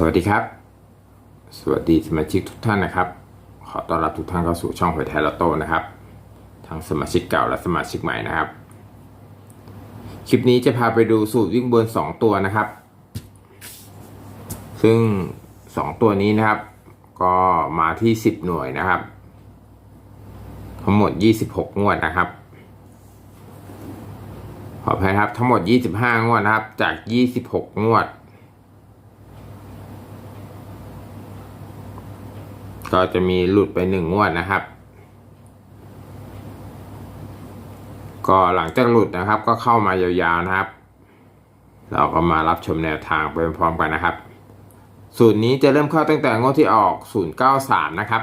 สวัสดีครับ สวัสดีสมาชิกทุกท่านนะครับ ขอต้อนรับทุกท่านเข้าสู่ช่องหอยไทยลอตโต้นะครับ ทั้งสมาชิกเก่าและสมาชิกใหม่นะครับ คลิปนี้จะพาไปดูสูตรวิ่งบน 2 ตัวนะครับ ซึ่ง 2 ตัวนี้นะครับ ก็มาที่ 10 หน่วยนะครับ ทั้งหมด 26 งวดนะครับขออภัยครับทั้งหมด 25 งวดนะครับ จาก 26 งวด ก็จะมีหลุดไปหนึ่งงวดนะครับ ก็หลังจากหลุดนะครับ ก็เข้ามายาวๆนะครับ เราก็มารับชมแนวทางไปพร้อมๆกันนะครับ สูตรนี้จะเริ่มเข้าตั้งแต่งวดที่ออก 093 นะครับ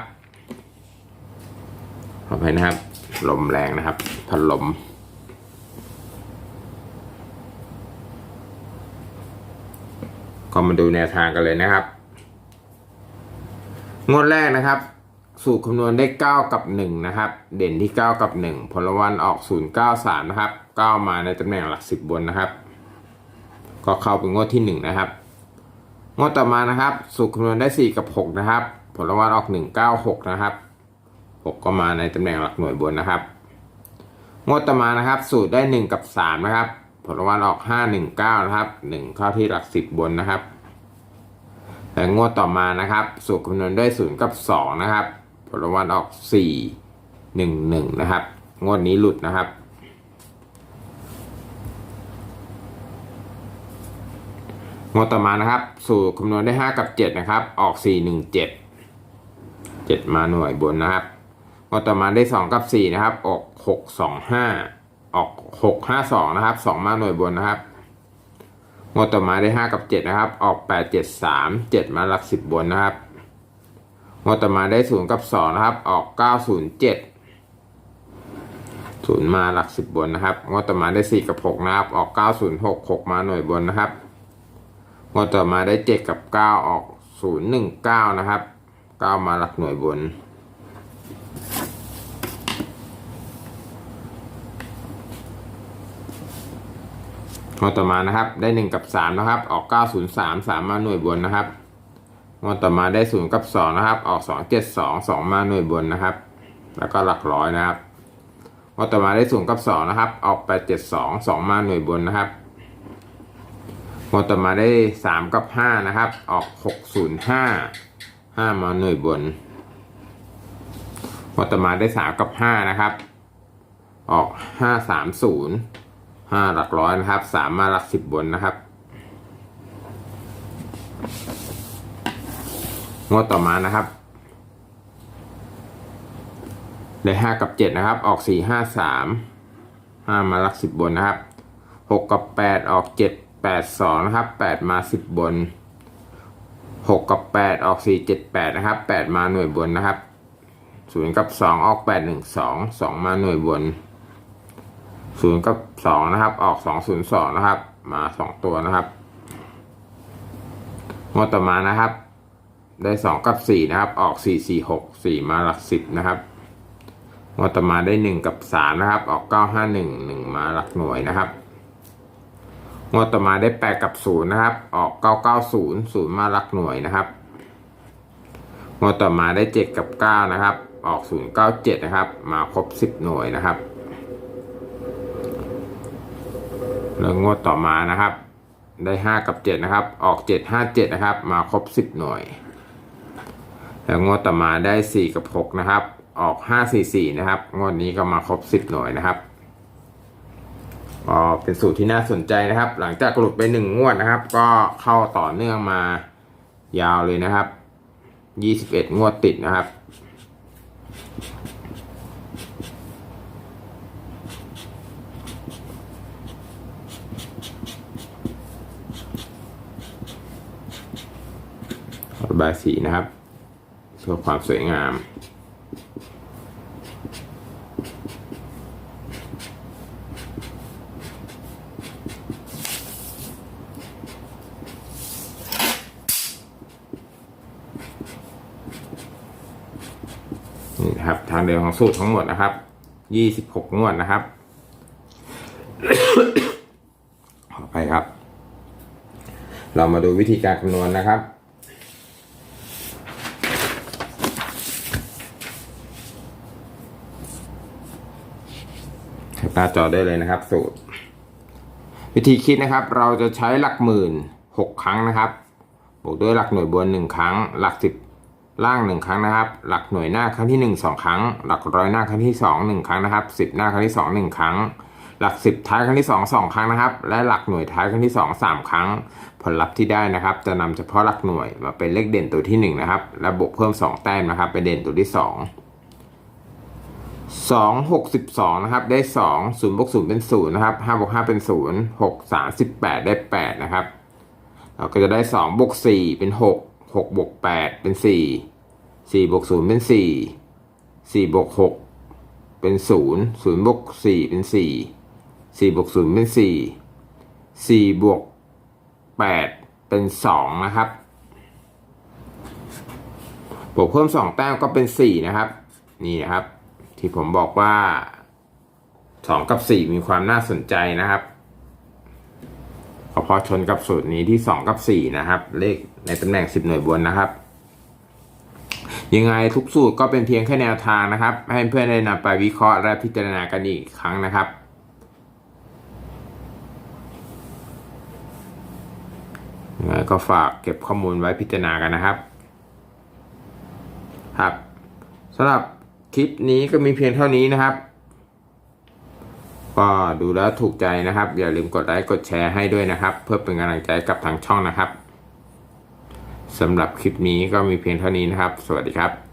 ขออภัยนะครับ ลมแรงนะครับพัดลมก็มาดูแนวทางกันเลยนะครับ งวดแรกนะครับ สูตรคำนวณได้ 9 กับ 1 นะครับ เด่นที่ 9 กับ 1 ผลวันออก 093 นะครับ 9 มาในตำแหน่งหลัก 10 บนนะครับ ก็เข้าเป็นงวดที่ 1 นะครับ งวดต่อมานะครับ สูตรคำนวณได้ 4 กับ 6 นะครับ ผลวันออก 196 นะครับ 6 ก็มาในตำแหน่งหลักหน่วยบนนะครับ งวดต่อมานะครับ สูตรได้ 1 กับ 3 นะครับ ผลวันออก 519 นะครับ 1 เข้าที่หลัก 10 บนนะครับ และงวดต่อมานะครับสูตรคำนวณด้วย0กับ 2 นะครับผลรางวัลออก 4 1 1 นะครับ งวดนี้หลุดนะครับ งวดต่อมานะครับ สูตรคำนวณได้ 5 กับ 7 นะครับ ออก 4 1 7 7 มาหน่วยบนนะครับ งวดต่อมาได้ 2 กับ 4 นะครับ ออก 6 2 5 ออก 6 5 2 นะครับ 2 มาหน่วยบนนะครับ งวดต่อมาได้ 5 กับ 7 นะครับ ออก 8 7 3 7 มาหลัก 10 บนนะครับ งวดต่อมาได้ 0 กับ 2 นะครับ ออก 9 0 7 0 มาหลัก 10 บนนะครับ งวดต่อมาได้ 4 กับ 6 นะครับ ออก 9 0 6 6 มาหน่วยบนนะครับ งวดต่อมาได้ 7 กับ 9 ออก 0 1 9 นะครับ 9 มาหลักหน่วยบน งวดต่อมานะครับ ได้1กับ3นะครับ ออก 903 3 มาหน่วยบนนะครับงวดต่อมาได้0กับ2นะครับ ออก 272 2 มาหน่วยบนนะครับ แล้วก็หลักร้อยนะครับงวดต่อมาได้0กับ2นะครับ ออก 872 2 มาหน่วยบนนะครับงวดต่อมาได้ 3 กับ 5 นะครับ ออก 605 5 มาหน่วยบนงวดต่อมาได้ 3 กับ 5 นะครับ ออก 530 ห้าหลักร้อยนะครับสามมาหลักสิบบนนะครับงวดต่อมานะครับได้ห้ากับเจ็ดนะครับ ออกสี่ห้าสามห้ามาหลักสิบบนนะครับหกกับแปดออกเจ็ดแปดสองนะครับแปดมาสิบบนหกกับแปดออกสี่เจ็ดแปดนะครับแปดมาหน่วยบนนะครับศูนย์กับสองออกแปดหนึ่งสองสองมาหน่วยบน ศูนย์กับสองนะครับ ออกสองศูนย์สองนะครับ มาสองตัวนะครับงวดต่อมานะครับ ได้สองกับสี่นะครับ ออกสี่สี่หกสี่มาหลักสิบนะครับงวดต่อมาได้หนึ่งกับสามนะครับ ออกเก้าห้าหนึ่งหนึ่งมาหลักหน่วยนะครับงวดต่อมาได้แปดกับศูนย์นะครับ ออกเก้าเก้าศูนย์ศูนย์มาหลักหน่วยนะครับงวดต่อมาได้เจ็ดกับเก้านะครับ ออกศูนย์เก้าเจ็ดนะครับ มาครบสิบหน่วยนะครับ แล้วงวดต่อมานะครับ ได้ห้ากับเจ็ดนะครับ ออกเจ็ดห้าเจ็ดนะครับ มาครบสิบหน่วย แล้วงวดต่อมาได้สี่กับหกนะครับ ออกห้าสี่สี่นะครับ งวดนี้ก็มาครบสิบหน่วยนะครับก็เป็นสูตรที่น่าสนใจนะครับ หลังจากหลุดไปหนึ่งงวดนะครับ ก็เข้าต่อเนื่องมายาวเลยนะครับยี่สิบเอ็ดงวดติดนะครับายสีนะครับเพื่อความสวยงามนี่นะครับทางเดินของสูตรทั้งหมดนะครับ ยี่สิบหกงวดนะครับ ขอไปครับ เรามาดูวิธีการคำนวณนะครับ หน้าจอได้เลยนะครับ สูตร วิธีคิดนะครับ เราจะใช้หลักหมื่นหกครั้งนะครับ บวกด้วยหลักหน่วยบนหนึ่งครั้ง หลักสิบล่างหนึ่งครั้งนะครับ หลักหน่วยหน้าครั้งที่หนึ่งสองครั้ง หลักร้อยหน้าครั้งที่สองหนึ่งครั้งนะครับสิบหน้าครั้งที่สองหนึ่งครั้ง หลักสิบท้ายครั้งที่สองสองครั้งนะครับ และหลักหน่วยท้ายครั้งที่สองสามครั้ง ผลลัพธ์ที่ได้นะครับ จะนำเฉพาะหลักหน่วยมาเป็นเลขเด่นตัวที่หนึ่งนะครับ และบวกเพิ่มสองแต้มนะครับไปเด่นตัวที่สอง สองหกสิบสองนะครับ ได้สองศูนย์บวกศูนย์เป็นศูนย์นะครับห้าบวกห้าเป็นศูนย์หกสามสิบแปดได้แปดนะครับ เราก็จะได้สองบวกสี่เป็นหกหกบวกแปดเป็นสี่สี่บวกศูนย์เป็นสี่สี่บวกหกเป็นศูนย์ศูนย์บวกสี่เป็นสี่สี่บวกศูนย์เป็นสี่สี่บวกแปดเป็นสองนะครับ บวกเพิ่มสองแต้มก็เป็นสี่นะครับ นี่นะครับ ที่ผมบอกว่าสองกับสี่มีความน่าสนใจนะครับก็เพอชนกับสูตรนี้ที่สองกับสี่นะครับ เลขในตำแหน่งสิบหน่วยบนนะครับ ยังไงทุกสูตรก็เป็นเพียงแค่แนวทางนะครับ ให้เพื่อนได้นำไปวิเคราะห์และพิจารณากันอีกครั้งนะครับยังไงก็ฝากเก็บข้อมูลไว้พิจารณากันนะครับ ครับสำหรับ คลิปนี้ก็มีเพียงเท่านี้นะครับ ก็ดูแล้วถูกใจนะครับ อย่าลืมกดไลค์กดแชร์ให้ด้วยนะครับ เพื่อเป็นกำลังใจกับทางช่องนะครับสำหรับคลิปนี้ก็มีเพียงเท่านี้นะครับ สวัสดีครับ